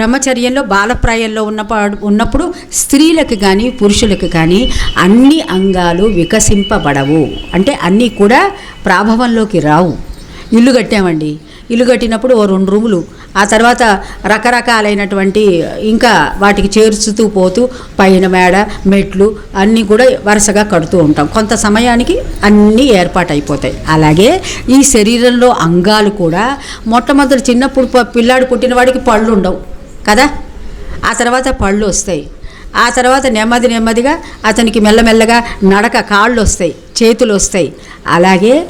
బ్రహ్మచర్యంలో బాలప్రాయంలో ఉన్న ఉన్నప్పుడు స్త్రీలకు కానీ పురుషులకు కానీ అన్ని అంగాలు వికసింపబడవు. అంటే అన్నీ కూడా ప్రాభవంలోకి రావు. ఇల్లు కట్టామండి. ఇల్లు కట్టినప్పుడు ఓ రెండు రూములు. ఆ తర్వాత రకరకాలైనటువంటి ఇంకా వాటికి చేర్చుతూ పోతూ పైన మేడ మెట్లు అన్నీ కూడా వరుసగా కడుతూ ఉంటాం. కొంత సమయానికి అన్నీ ఏర్పాటు అయిపోతాయి అలాగే ఈ శరీరంలో అంగాలు కూడా మొట్టమొదటి చిన్నప్పుడు పిల్లాడు పుట్టిన వాడికి పళ్ళు ఉండవు. కదా? ఆ తర్వాత పళ్ళు వస్తాయి. ఆ తర్వాత నెమ్మది నెమ్మదిగా అతనికి మెల్లమెల్లగా నడక కాళ్ళు వస్తాయి చేతులు వస్తాయి. అలాగే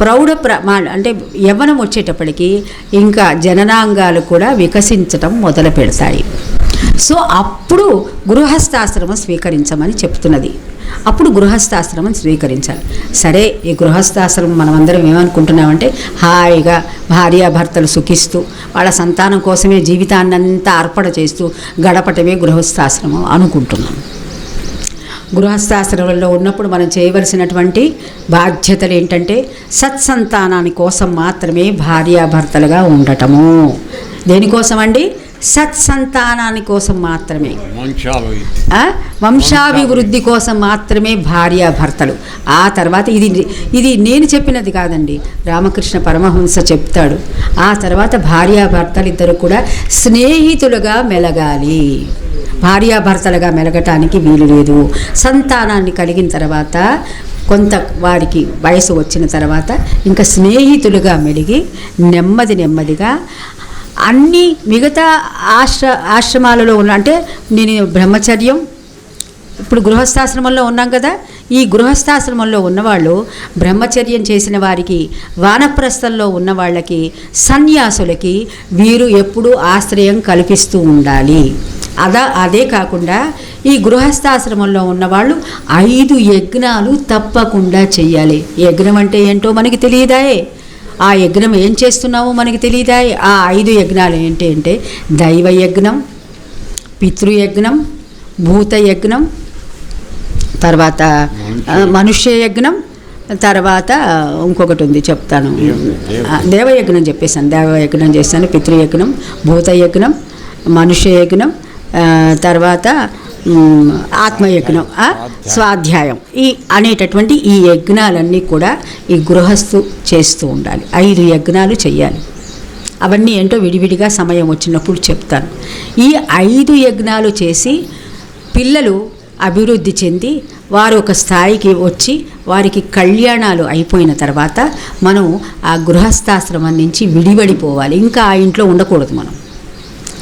ప్రౌఢ ప్రమాణ అంటే యవ్వనం వచ్చేటప్పటికి ఇంకా జననాంగాలు కూడా వికసించటం మొదలు పెడతాయి సో అప్పుడు గృహస్థాశ్రమం స్వీకరించమని చెప్తున్నది. అప్పుడు గృహస్థాశ్రమం స్వీకరించాలి. సరే ఈ గృహస్థాశ్రమం మనమందరం ఏమనుకుంటున్నామంటే హాయిగా భార్యాభర్తలు సుఖిస్తూ వాళ్ళ సంతానం కోసమే జీవితాన్నంతా అర్పణ చేస్తూ గడపటమే గృహస్థాశ్రమం అనుకుంటున్నాం. గృహస్థాశ్రమంలో ఉన్నప్పుడు మనం చేయవలసినటువంటి బాధ్యతలు ఏంటంటే సత్సంతానాని కోసం మాత్రమే భార్యాభర్తలుగా ఉండటము. దేనికోసం అండి సత్సంతానాని కోసం మాత్రమే? వంశాభివృద్ధి. కోసం మాత్రమే భార్యాభర్తలు ఆ తర్వాత ఇది ఇది నేను చెప్పినది కాదండి. రామకృష్ణ పరమహంస చెప్తాడు. ఆ తర్వాత భార్యాభర్తలు ఇద్దరు కూడా స్నేహితులుగా మెలగాలి. భార్యాభర్తలుగా మెలగటానికి వీలు లేదు. సంతానాన్ని కలిగిన తర్వాత కొంత వారికి వయసు వచ్చిన తర్వాత ఇంకా స్నేహితులుగా మెలిగి నెమ్మది నెమ్మదిగా అన్ని మిగతా ఆశ్ర ఆశ్రమాలలో ఉన్న అంటే నేను బ్రహ్మచర్యం ఇప్పుడు గృహస్థాశ్రమంలో ఉన్నాం కదా ఈ గృహస్థాశ్రమంలో ఉన్నవాళ్ళు బ్రహ్మచర్యం చేసిన వారికి వానప్రస్థంలో ఉన్న వాళ్ళకి సన్యాసులకి వీరు ఎప్పుడూ ఆశ్రయం కల్పిస్తూ ఉండాలి. అదా అదే కాకుండా ఈ గృహస్థాశ్రమంలో ఉన్నవాళ్ళు ఐదు యజ్ఞాలు తప్పకుండా చేయాలి యజ్ఞం అంటే ఏంటో మనకి తెలియదాయే. ఆ యజ్ఞం ఏం చేస్తున్నామో మనకి తెలియదా ఆ ఐదు యజ్ఞాలు ఏంటి అంటే దైవ యజ్ఞం పితృయజ్ఞం భూత యజ్ఞం తర్వాత మనుష్య యజ్ఞం తర్వాత ఇంకొకటి ఉంది చెప్తాను. దేవయజ్ఞం చెప్పేశాను. దేవయజ్ఞం చేశాను పితృయజ్ఞం భూతయజ్ఞం మనుష్య యజ్ఞం తర్వాత ఆత్మయజ్ఞం స్వాధ్యాయం. ఈ అనేటటువంటి ఈ యజ్ఞాలన్నీ కూడా ఈ గృహస్థు చేస్తూ ఉండాలి. ఐదు యజ్ఞాలు చెయ్యాలి. అవన్నీ ఏంటో విడివిడిగా సమయం వచ్చినప్పుడు చెప్తాను. ఈ ఐదు యజ్ఞాలు చేసి పిల్లలు అభివృద్ధి చెంది వారు ఒక స్థాయికి వచ్చి వారికి కళ్యాణాలు అయిపోయిన తర్వాత మనం ఆ గృహస్థాశ్రమం నుంచి విడివడిపోవాలి. ఇంకా ఆ ఇంట్లో ఉండకూడదు మనం.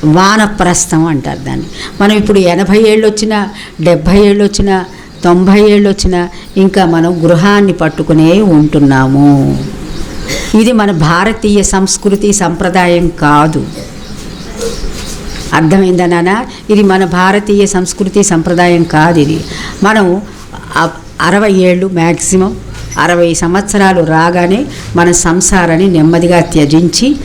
వానప్రస్థం అంటారు దాన్ని. మనం ఇప్పుడు ఎనభై ఏళ్ళు వచ్చినా డెబ్భై ఏళ్ళు వచ్చినా తొంభై ఏళ్ళు వచ్చినా ఇంకా మనం గృహాన్ని పట్టుకునే ఉంటున్నాము. ఇది మన భారతీయ సంస్కృతి సంప్రదాయం కాదు. అర్థమైందా నాన్న? ఇది మన భారతీయ సంస్కృతి సంప్రదాయం కాదు ఇది. మనం అరవై ఏళ్ళు మ్యాక్సిమం అరవై సంవత్సరాలు రాగానే మన సంసారాన్ని నెమ్మదిగా త్యజించి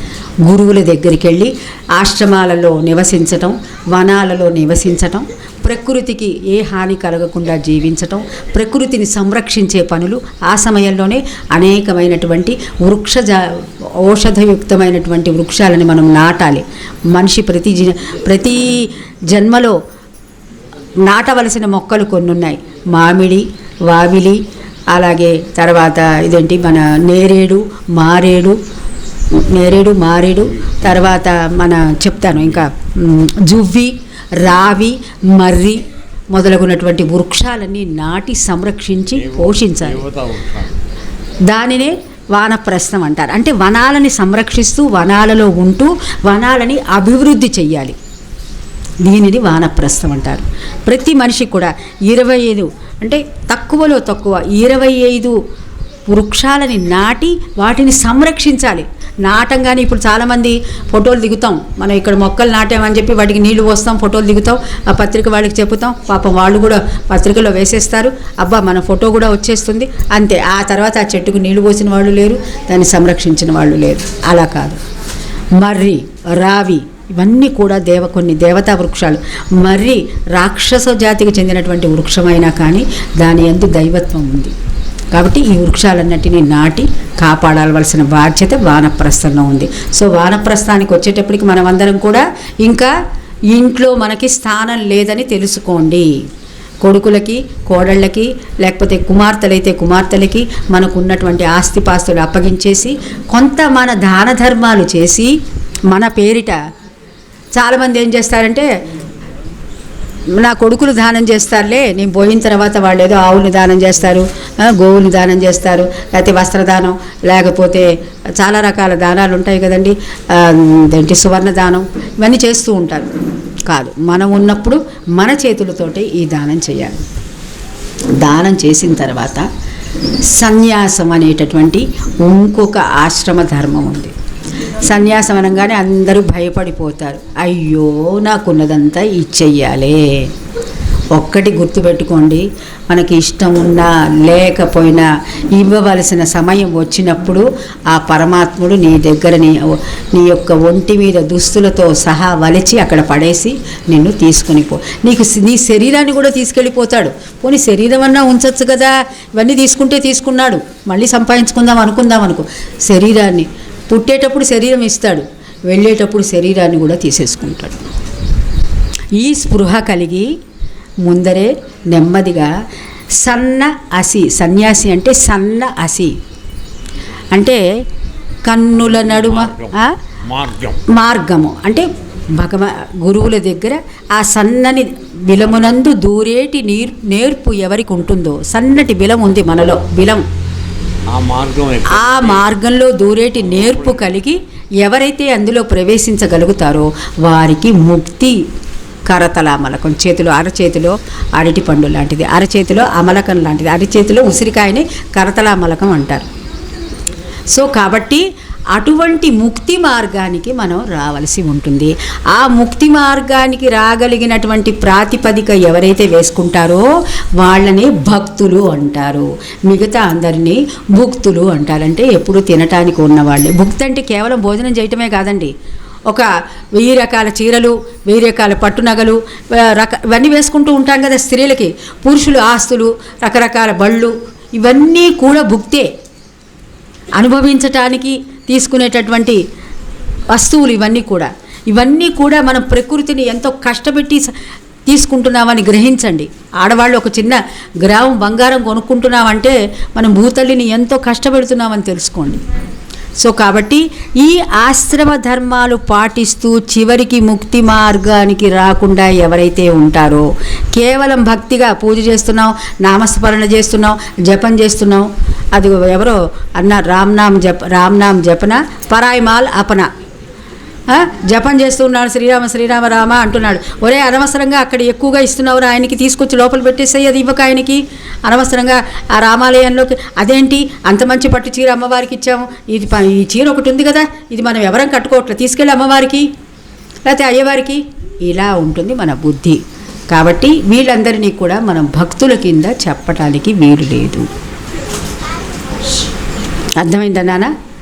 గురువుల దగ్గరికి వెళ్ళి ఆశ్రమాలలో నివసించటం వనాలలో నివసించటం ప్రకృతికి ఏ హాని కలగకుండా జీవించటం ప్రకృతిని సంరక్షించే పనులు ఆ సమయంలోనే అనేకమైనటువంటి వృక్ష ఔషధయుక్తమైనటువంటి వృక్షాలని మనం నాటాలి. మనిషి ప్రతి జ ప్రతి జన్మలో నాటవలసిన మొక్కలు కొన్ని ఉన్నాయి మామిడి వావిలి అలాగే తర్వాత ఇదేంటి మన నేరేడు మారేడు నేరేడు మారేడు తర్వాత మన చెప్తాను ఇంకా జువ్వి రావి మర్రి మొదలగునటువంటి వృక్షాలన్నీ నాటి సంరక్షించి పోషించాలి. దానినే వానప్రస్థం అంటారు. అంటే వనాలని సంరక్షిస్తూ వనాలలో ఉంటూ వనాలని అభివృద్ధి చెయ్యాలి. దీనిని వానప్రస్థం అంటారు. ప్రతి మనిషి కూడా ఇరవై ఐదు అంటే తక్కువలో తక్కువ ఇరవై ఐదు వృక్షాలని నాటి వాటిని సంరక్షించాలి. నాటంగానే ఇప్పుడు చాలామంది ఫోటోలు దిగుతాం. మనం ఇక్కడ మొక్కలు నాటామని చెప్పి వాటికి నీళ్ళు పోస్తాం ఫోటోలు దిగుతాం ఆ పత్రిక వాళ్ళకి చెబుతాం పాపం వాళ్ళు కూడా పత్రికలో వేసేస్తారు. అబ్బా మన ఫోటో కూడా వచ్చేస్తుంది. అంతే. ఆ తర్వాత ఆ చెట్టుకు నీళ్ళు పోసిన వాళ్ళు లేరు దాన్ని సంరక్షించిన వాళ్ళు లేరు. అలా కాదు. మర్రి రావి ఇవన్నీ కూడా దేవ కొన్ని దేవతా వృక్షాలు. మర్రి రాక్షస జాతికి చెందినటువంటి వృక్షమైనా కానీ దాని ఎందు దైవత్వం ఉంది. కాబట్టి ఈ వృక్షాలన్నింటినీ నాటి కాపాడాల్సిన బాధ్యత వానప్రస్థంలో ఉంది. సో వానప్రస్థానికి వచ్చేటప్పటికి మనమందరం కూడా ఇంకా ఇంట్లో మనకి స్థానం లేదని తెలుసుకోండి. కొడుకులకి కోడళ్ళకి లేకపోతే కుమార్తెలైతే కుమార్తెలకి మనకు ఉన్నటువంటి ఆస్తిపాస్తులు అప్పగించేసి కొంత మన దాన ధర్మాలు చేసి మన పేరిట చాలామంది ఏం చేస్తారంటే నా కొడుకులు దానం చేస్తారులే నేను పోయిన తర్వాత వాళ్ళు ఏదో ఆవుని దానం చేస్తారు గోవుని దానం చేస్తారు లేకపోతే వస్త్రదానం లేకపోతే చాలా రకాల దానాలు ఉంటాయి కదండి. ఏంటి సువర్ణ దానం ఇవన్నీ చేస్తూ ఉంటారు. కాదు మనం ఉన్నప్పుడు మన చేతులతోటి ఈ దానం చేయాలి. దానం చేసిన తర్వాత సన్యాసం అనేటటువంటి ఇంకొక ఆశ్రమ ధర్మం ఉంది. సన్యాసం అనగానే అందరూ భయపడిపోతారు. అయ్యో నాకున్నదంతా ఇచ్చేయాలి ఒక్కటి గుర్తుపెట్టుకోండి మనకి ఇష్టం ఉన్నా లేకపోయినా ఇవ్వవలసిన సమయం వచ్చినప్పుడు ఆ పరమాత్ముడు నీ దగ్గర నీ నీ యొక్క ఒంటి మీద దుస్తులతో సహా వలిచి అక్కడ పడేసి నిన్ను తీసుకుని పో. నీకు నీ శరీరాన్ని కూడా తీసుకెళ్ళిపోతాడు. పోనీ శరీరం అన్నా ఉంచవచ్చు కదా? ఇవన్నీ తీసుకుంటే తీసుకున్నాడు. మళ్ళీ సంపాదించుకుందాం అనుకుందాం అనుకో. శరీరాన్ని పుట్టేటప్పుడు శరీరం ఇస్తాడు వెళ్ళేటప్పుడు శరీరాన్ని కూడా తీసేసుకుంటాడు. ఈ స్పృహ కలిగి ముందరే నెమ్మదిగా సన్న అసి సన్యాసి అంటే సన్న అసి. అంటే కన్నుల నడుమ మార్గము. అంటే భగవ గురువుల దగ్గర ఆ సన్నని బిలమునందు దూరేటి నీర్ నేర్పు ఎవరికి ఉంటుందో సన్నటి బిలం ఉంది మనలో బిలం ఆ మార్గంలో దూరేటి నేర్పు కలిగి ఎవరైతే అందులో ప్రవేశించగలుగుతారో వారికి ముక్తి కరతల అమలకం చేతిలో అరచేతిలో అరటి పండు లాంటిది అరచేతిలో అమలకం లాంటిది అరచేతిలో ఉసిరికాయని కరతల అమలకం అంటారు. సో కాబట్టి అటువంటి ముక్తి మార్గానికి మనం రావలసి ఉంటుంది. ఆ ముక్తి మార్గానికి రాగలిగినటువంటి ప్రాతిపదిక ఎవరైతే వేసుకుంటారో వాళ్ళని భక్తులు అంటారు. మిగతా అందరినీ భుక్తులు అంటారంటే ఎప్పుడు తినటానికి ఉన్నవాళ్ళే భుక్తి అంటే కేవలం భోజనం చేయటమే కాదండి. ఒక వెయ్యి రకాల చీరలు వెయ్యి రకాల పట్టునగలు రక ఇవన్నీ వేసుకుంటూ ఉంటాం కదా స్త్రీలకి. పురుషులు ఆస్తులు రకరకాల బళ్ళు ఇవన్నీ కూడా భుక్తే. అనుభవించటానికి తీసుకునేటటువంటి వస్తువులు ఇవన్నీ కూడా. ఇవన్నీ కూడా మనం ప్రకృతిని ఎంతో కష్టపెట్టి తీసుకుంటున్నామని గ్రహించండి. ఆడవాళ్ళు ఒక చిన్న గ్రామం బంగారం కొనుక్కుంటున్నామంటే మనం భూతల్లిని ఎంతో కష్టపెడుతున్నామని తెలుసుకోండి. సో కాబట్టి ఈ ఆశ్రమ ధర్మాలు పాటిస్తూ చివరికి ముక్తి మార్గానికి రాకుండా ఎవరైతే ఉంటారో కేవలం భక్తిగా పూజ చేస్తున్నాం నామస్మరణ చేస్తున్నాం జపం చేస్తున్నాం అది ఎవరో అన్న రామ్నామ్ జప రామ్నామ్ జపన పరాయిమాల్ అపన. జపం చేస్తున్నాడు శ్రీరామ శ్రీరామ రామ అంటున్నాడు. ఒరే అనవసరంగా అక్కడ ఎక్కువగా ఇస్తున్నావు ఆయనకి తీసుకొచ్చి లోపల పెట్టేసాయి అది ఇవ్వక ఆయనకి. అనవసరంగా ఆ రామాలయంలోకి అదేంటి? అంత మంచి పట్టు చీర అమ్మవారికి ఇచ్చాము. ఇది ప- ఈ చీర ఒకటి ఉంది కదా ఇది మనం ఎవరం కట్టుకోవట్లేదు తీసుకెళ్ళి అమ్మవారికి. లేకపోతే అయ్యవారికి. ఇలా ఉంటుంది మన బుద్ధి. కాబట్టి వీళ్ళందరినీ కూడా మనం భక్తుల కింద చెప్పటానికి వీలు లేదు. అర్థమైందా నాన్న